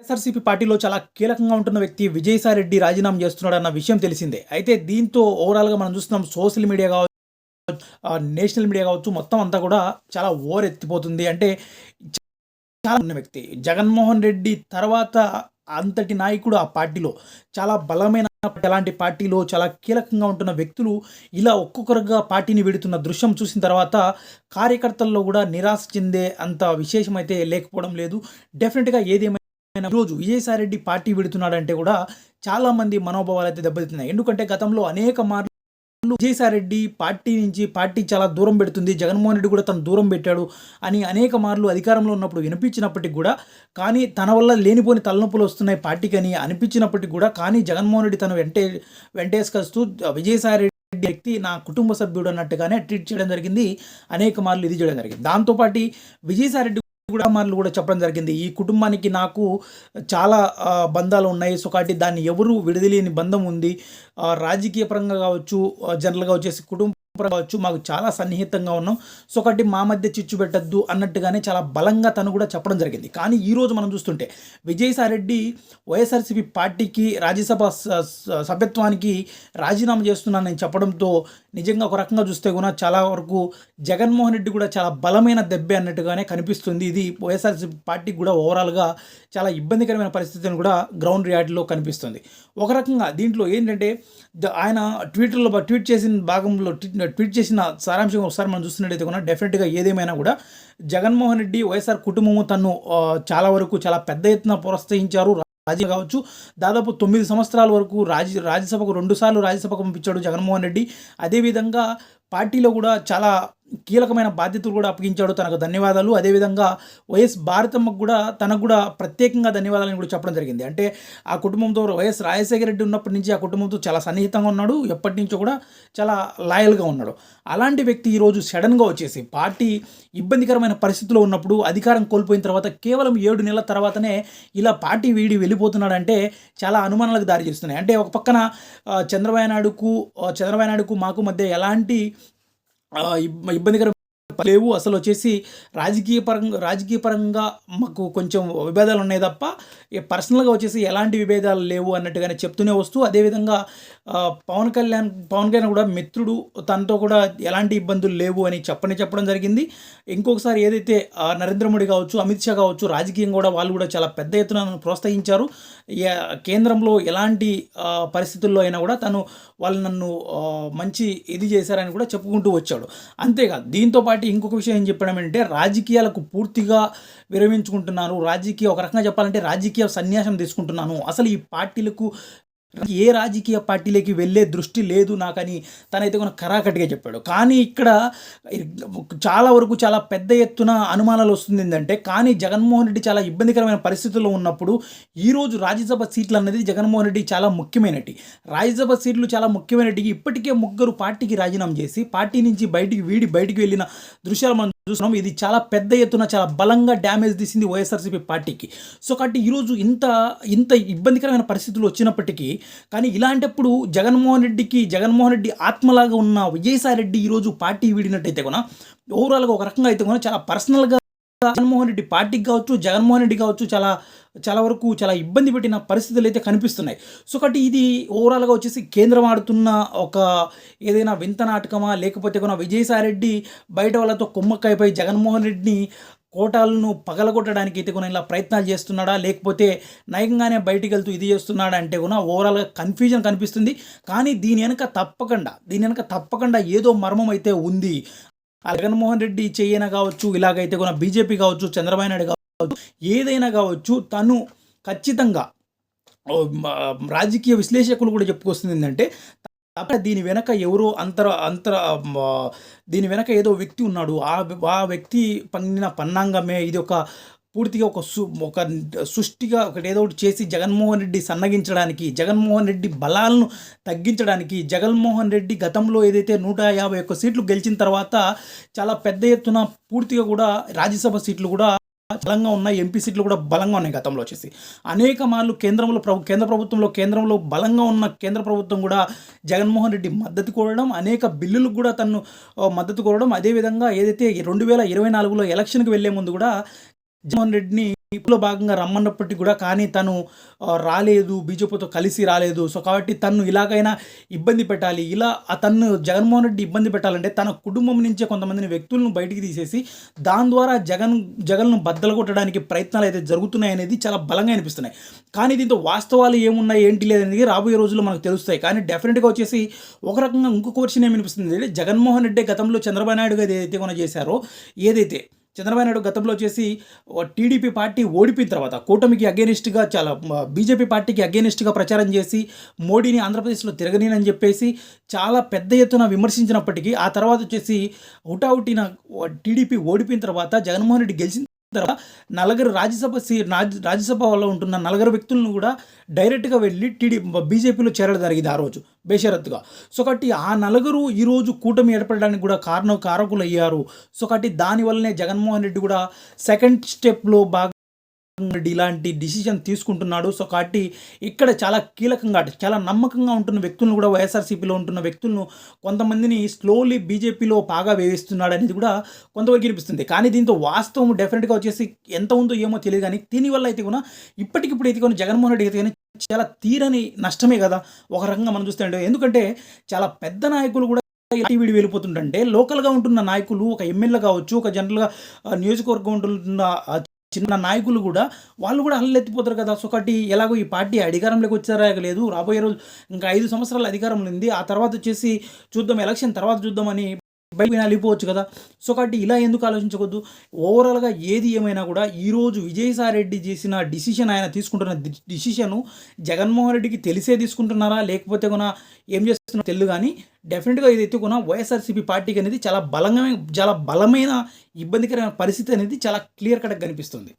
వైఎస్ఆర్సీపీ పార్టీలో చాలా కీలకంగా ఉంటున్న వ్యక్తి విజయసాయిరెడ్డి రాజీనామా చేస్తున్నాడు అన్న విషయం తెలిసిందే. అయితే దీంతో ఓవరాల్గా మనం చూస్తున్నాం సోషల్ మీడియా కావచ్చు నేషనల్ మీడియా కావచ్చు మొత్తం అంతా కూడా చాలా ఓరెత్తిపోతుంది అంటే చాలా ఉన్న వ్యక్తి. జగన్మోహన్ రెడ్డి తర్వాత అంతటి నాయకుడు ఆ పార్టీలో. చాలా బలమైన అలాంటి పార్టీలో చాలా కీలకంగా ఉంటున్న వ్యక్తులు ఇలా ఒక్కొక్కరుగా పార్టీని విడుతున్న దృశ్యం చూసిన తర్వాత కార్యకర్తల్లో కూడా నిరాశ చెందే అంత విశేషమైతే లేకపోవడం లేదు. డెఫినెట్గా ఏదేమైనా ఈరోజు విజయసాయి రెడ్డి పార్టీ విడుతున్నాడంటే కూడా చాలా మంది మనోభావాలు అయితే దెబ్బతిన్నాయి. ఎందుకంటే గతంలో అనేక మార్లు విజయసాయిరెడ్డి పార్టీ నుంచి పార్టీ చాలా దూరం పెడుతుంది. జగన్మోహన్ రెడ్డి కూడా తను దూరం పెట్టాడు అని అనేక మార్లు అధికారంలో ఉన్నప్పుడు వినిపించినప్పటికీ కూడా కానీ తన వల్ల లేనిపోని తలనొప్పులు వస్తున్నాయి పార్టీకి అని అనిపించినప్పటికీ కూడా కానీ జగన్మోహన్ రెడ్డి తను వెంటే వెంటేసుకొస్తూ విజయసాయిరెడ్డి వ్యక్తి నా కుటుంబ సభ్యుడు అన్నట్టుగానే ట్రీట్ చేయడం జరిగింది. అనేక మార్లు ఇది చేయడం జరిగింది. దాంతోపాటు విజయసాయిరెడ్డి కూడా మనలు కూడా చెప్పడం జరిగింది. ఈ కుటుంబానికి నాకు చాలా బంధాలు ఉన్నాయి. సో కాబట్టి దాన్ని ఎవరు విడదలేని బంధం ఉంది. ఆ, రాజకీయ పరంగా కావచ్చు జనరల్గా వచ్చేసి కుటుంబ కావచ్చు మాకు చాలా సన్నిహితంగా ఉన్నాం. సో ఒకటి మా మధ్య చిచ్చు పెట్టద్దు అన్నట్టుగానే చాలా బలంగా తను కూడా చెప్పడం జరిగింది. కానీ ఈరోజు మనం చూస్తుంటే విజయసాయిరెడ్డి వైఎస్ఆర్సీపీ పార్టీకి రాజ్యసభ స- సభ్యత్వానికి రాజీనామా చేస్తున్నానని చెప్పడంతో నిజంగా ఒక రకంగా చూస్తే కూడా చాలా వరకు జగన్మోహన్ రెడ్డి కూడా చాలా బలమైన దెబ్బే అన్నట్టుగానే కనిపిస్తుంది. ఇది వైఎస్ఆర్సీపీ పార్టీకి కూడా ఓవరాల్గా చాలా ఇబ్బందికరమైన పరిస్థితిని కూడా గ్రౌండ్ రియాలిటీలో కనిపిస్తుంది. ఒక రకంగా దీంట్లో ఏంటంటే ద- ఆయన ట్విట్టర్లో ట్వీట్ చేసిన భాగంలో ట్వీట్ చేసిన సారాంశం ఒకసారి మనం చూస్తున్నట్టయితే కూడా డెఫినెట్గా ఏదేమైనా కూడా జగన్మోహన్ రెడ్డి వైఎస్ఆర్ కుటుంబము తను చాలా వరకు చాలా పెద్ద ఎత్తున ప్రోత్సహించారు. రాజీ కావచ్చు. దాదాపు తొమ్మిది సంవత్సరాల వరకు రాజ్య రాజ్యసభకు రెండుసార్లు రాజ్యసభకు పంపించాడు జగన్మోహన్ రెడ్డి. అదేవిధంగా పార్టీలో కూడా చాలా కీలకమైన బాధ్యతలు కూడా అప్పగించాడు. తనకు ధన్యవాదాలు. అదేవిధంగా వైఎస్ భారతమ్మకు కూడా తనకు కూడా ప్రత్యేకంగా ధన్యవాదాలని కూడా చెప్పడం జరిగింది. అంటే ఆ కుటుంబంతో వైఎస్ రాజశేఖర రెడ్డి ఉన్నప్పటి నుంచి ఆ కుటుంబంతో చాలా సన్నిహితంగా ఉన్నాడు. ఎప్పటి నుంచో కూడా చాలా లాయల్గా ఉన్నాడు. అలాంటి వ్యక్తి ఈరోజు సడన్గా వచ్చేసి పార్టీ ఇబ్బందికరమైన పరిస్థితిలో ఉన్నప్పుడు అధికారం కోల్పోయిన తర్వాత కేవలం ఏడు నెలల తర్వాతనే ఇలా పార్టీ వీడి వెళ్ళిపోతున్నాడంటే చాలా అనుమానాలకు దారి చేస్తున్నాయి అంటే ఒక పక్కన చంద్రబాబు నాయుడుకు చంద్రబాబు నాయుడుకు మాకు మధ్య ఎలాంటి ఇబ్బందికర లేవు. అసలు వచ్చేసి రాజకీయ పరంగా రాజకీయ పరంగా మాకు కొంచెం విభేదాలు ఉన్నాయి తప్ప పర్సనల్గా వచ్చేసి ఎలాంటి విభేదాలు లేవు అన్నట్టుగానే చెప్తూనే వస్తూ అదేవిధంగా పవన్ కళ్యాణ్ పవన్ కళ్యాణ్ కూడా మిత్రుడు తనతో కూడా ఎలాంటి ఇబ్బందులు లేవు అని చెప్పని చెప్పడం జరిగింది. ఇంకొకసారి ఏదైతే నరేంద్ర మోడీ కావచ్చు అమిత్ షా కావచ్చు రాజకీయం కూడా వాళ్ళు కూడా చాలా పెద్ద ఎత్తున ప్రోత్సహించారు. కేంద్రంలో ఎలాంటి పరిస్థితుల్లో అయినా కూడా తను వాళ్ళు నన్ను మంచి ఇది చేశారని కూడా చెప్పుకుంటూ వచ్చాడు. అంతేకాదు దీంతో పాటు ఇంకొక విషయం ఏం చెప్పడం ఏంటంటే రాజకీయాలకు పూర్తిగా విరమించుకుంటున్నాను. రాజకీయ ఒక రకంగా చెప్పాలంటే రాజకీయ సన్యాసం తీసుకుంటున్నాను. అసలు ఈ పార్టీలకు ఏ రాజకీయ పార్టీలోకి వెళ్ళే దృష్టి లేదు నాకని తనైతే కొన్ని కరాకటిగా చెప్పాడు. కానీ ఇక్కడ చాలా వరకు చాలా పెద్ద ఎత్తున అనుమానాలు వస్తుంది ఏంటంటే కానీ జగన్మోహన్ రెడ్డి చాలా ఇబ్బందికరమైన పరిస్థితుల్లో ఉన్నప్పుడు ఈరోజు రాజ్యసభ సీట్లు అన్నది జగన్మోహన్ రెడ్డి చాలా ముఖ్యమైనటి. రాజ్యసభ సీట్లు చాలా ముఖ్యమైనటి ఇప్పటికే ముగ్గురు పార్టీకి రాజీనామా చేసి పార్టీ నుంచి బయటికి వీడి బయటికి వెళ్ళిన దృశ్యాలు మనం చూస్తున్నాం. ఇది చాలా పెద్ద ఎత్తున చాలా బలంగా డ్యామేజ్ తీసింది వైఎస్ఆర్సీపీ పార్టీకి. సో కాబట్టి ఈరోజు ఇంత ఇంత ఇబ్బందికరమైన పరిస్థితులు వచ్చినప్పటికీ కానీ ఇలాంటప్పుడు జగన్మోహన్ రెడ్డికి జగన్మోహన్ రెడ్డి ఆత్మలాగా ఉన్న విజయసాయి రెడ్డి ఈరోజు పార్టీ వీడినట్టయితే కూడా ఓవరాల్గా ఒక రకంగా అయితే కూడా చాలా పర్సనల్గా జగన్మోహన్ రెడ్డి పార్టీకి కావచ్చు జగన్మోహన్ రెడ్డి కావచ్చు చాలా చాలా వరకు చాలా ఇబ్బంది పెట్టిన పరిస్థితులు అయితే కనిపిస్తున్నాయి. సో కాబట్టి ఇది ఓవరాల్గా వచ్చేసి కేంద్రం ఆడుతున్న ఒక ఏదైనా వింత నాటకమా లేకపోతే కూడా విజయసాయి రెడ్డి బయట వాళ్ళతో కుమ్మక్కైపోయి జగన్మోహన్ రెడ్డిని కోటాలను పగలగొట్టడానికి అయితే కూడా ఇలా ప్రయత్నాలు చేస్తున్నాడా లేకపోతే నయంగానే బయటికి వెళ్తూ ఇది చేస్తున్నాడా అంటే కూడా ఓవరాల్గా కన్ఫ్యూజన్ కనిపిస్తుంది. కానీ దీని వెనక తప్పకుండా దీని వెనక తప్పకుండా ఏదో మర్మం అయితే ఉంది. జగన్మోహన్ రెడ్డి చెయ్యన కావచ్చు ఇలాగైతే కూడా బీజేపీ కావచ్చు చంద్రబాబు నాయుడు కావచ్చు ఏదైనా కావచ్చు తను ఖచ్చితంగా రాజకీయ విశ్లేషకులు కూడా చెప్పుకొస్తుంది ఏంటంటే దీని వెనక ఎవరో అంతర అంతర దీని వెనక ఏదో వ్యక్తి ఉన్నాడు. ఆ ఆ వ్యక్తి పన్నిన పన్నాంగమే ఇది ఒక పూర్తిగా ఒక సు ఒక సృష్టిగా ఒకటి ఏదో ఒకటి చేసి జగన్మోహన్ రెడ్డి సన్నగించడానికి జగన్మోహన్ రెడ్డి బలాలను తగ్గించడానికి జగన్మోహన్ రెడ్డి గతంలో ఏదైతే నూట యాభై ఒక్క సీట్లు గెలిచిన తర్వాత చాలా పెద్ద ఎత్తున పూర్తిగా కూడా రాజ్యసభ సీట్లు కూడా బలంగా ఉన్నాయి ఎంపీ సీట్లు కూడా బలంగా ఉన్నాయి గతంలో వచ్చేసి. అనేక మార్లు కేంద్రంలో ప్రభు కేంద్ర ప్రభుత్వంలో కేంద్రంలో బలంగా ఉన్న కేంద్ర ప్రభుత్వం కూడా జగన్మోహన్ రెడ్డి మద్దతు కోరడం అనేక బిల్లులకు కూడా తను మద్దతు కోరడం అదేవిధంగా ఏదైతే రెండు వేల ఇరవై నాలుగులో ఎలక్షన్కి వెళ్ళే ముందు కూడా జగన్మోహన్ రెడ్డిని లో భాగంగా రమ్మన్నప్పటికీ కూడా కానీ తను రాలేదు బీజేపీతో కలిసి రాలేదు. సో కాబట్టి తను ఇలాగైనా ఇబ్బంది పెట్టాలి. ఇలా తను జగన్మోహన్ రెడ్డి ఇబ్బంది పెట్టాలంటే తన కుటుంబం నుంచే కొంతమందిని వ్యక్తులను బయటికి తీసేసి దాని ద్వారా జగన్ జగన్ను బద్దలు కొట్టడానికి ప్రయత్నాలు అయితే జరుగుతున్నాయి అనేది చాలా బలంగా అనిపిస్తున్నాయి. కానీ దీంతో వాస్తవాలు ఏమున్నాయి ఏంటి లేదనేది రాబోయే రోజుల్లో మనకు తెలుస్తాయి. కానీ డెఫినెట్గా వచ్చేసి ఒక రకంగా ఇంకొక వర్షన్ ఏమనిపిస్తుంది అంటే జగన్మోహన్ రెడ్డి గతంలో చంద్రబాబు నాయుడు గారు ఏదైతే కొన చేశారో ఏదైతే చంద్రబాబు నాయుడు గతంలో చేసి టీడీపీ పార్టీ ఓడిపోయిన తర్వాత కూటమికి అగేనిస్ట్గా చాలా బీజేపీ పార్టీకి అగేనిస్ట్గా ప్రచారం చేసి మోడీని ఆంధ్రప్రదేశ్లో తిరగనేనని చెప్పేసి చాలా పెద్ద ఎత్తున విమర్శించినప్పటికీ ఆ తర్వాత వచ్చేసి హుటాహుటిన టీడీపీ ఓడిపోయిన తర్వాత జగన్మోహన్ రెడ్డి గెలిచిన తర్వాత నలుగురు రాజ్యసభ సీ రాజ్యసభ వల్ల ఉంటున్న నలుగురు వ్యక్తులను కూడా డైరెక్ట్గా వెళ్ళి టీడీ బీజేపీలో చేరడం జరిగింది ఆ రోజు బేషరత్తుగా. సో కాబట్టి ఆ నలుగురు ఈరోజు కూటమి ఏర్పడడానికి కూడా కారణం కారకులు అయ్యారు సో కాబట్టి దానివల్లనే జగన్మోహన్ రెడ్డి కూడా సెకండ్ స్టెప్లో బాగా ఇలాంటి డిసిజన్ తీసుకుంటున్నాడు. సో కాబట్టి ఇక్కడ చాలా కీలకంగా చాలా నమ్మకంగా ఉంటున్న వ్యక్తులను కూడా వైఎస్ఆర్సీపీలో ఉంటున్న వ్యక్తులను కొంతమందిని స్లోలీ బీజేపీలో బాగా వేధిస్తున్నాడు అనేది కూడా కొంతవరకు వినిపిస్తుంది. కానీ దీంతో వాస్తవం డెఫినెట్గా వచ్చేసి ఎంత ఉందో ఏమో తెలియదు. కానీ దీనివల్ల అయితే కూడా ఇప్పటికిప్పుడు అయితే కూడా జగన్మోహన్ రెడ్డి అయితే కానీ చాలా తీరని నష్టమే కదా ఒక రకంగా మనం చూస్తుంటే ఎందుకంటే చాలా పెద్ద నాయకులు కూడా టీవీడి వెళ్ళిపోతుంటే లోకల్గా ఉంటున్న నాయకులు ఒక ఎమ్మెల్యే కావచ్చు ఒక జనరల్గా నియోజకవర్గం ఉంటున్న చిన్న నాయకులు కూడా వాళ్ళు కూడా అల్లెత్తిపోతారు కదా. ఒకటి ఎలాగో ఈ పార్టీ అధికారంలోకి వచ్చారా లేదు. రాబోయే రోజు ఇంకా ఐదు సంవత్సరాల అధికారంలో ఉంది. ఆ తర్వాత వచ్చేసి చూద్దాం ఎలక్షన్ తర్వాత చూద్దామని బయట వెళ్ళిపోవచ్చు కదా. సో కాబట్టి ఇలా ఎందుకు ఆలోచించకూడదు? ఓవరాల్గా ఏది ఏమైనా కూడా ఈరోజు విజయసాయి రెడ్డి చేసిన డిసిషన్ ఆయన తీసుకుంటున్న డిసిషను జగన్మోహన్ రెడ్డికి తెలిసే తీసుకుంటున్నారా? లేకపోతే కూడా ఏం చేస్తున్నా తెలియదు కానీ డెఫినెట్గా ఇది ఎత్తుకున్న వైఎస్ఆర్సీపీ పార్టీకి అనేది చాలా బలంగా చాలా బలమైన ఇబ్బందికరమైన పరిస్థితి అనేది చాలా క్లియర్ కట్గా కనిపిస్తుంది.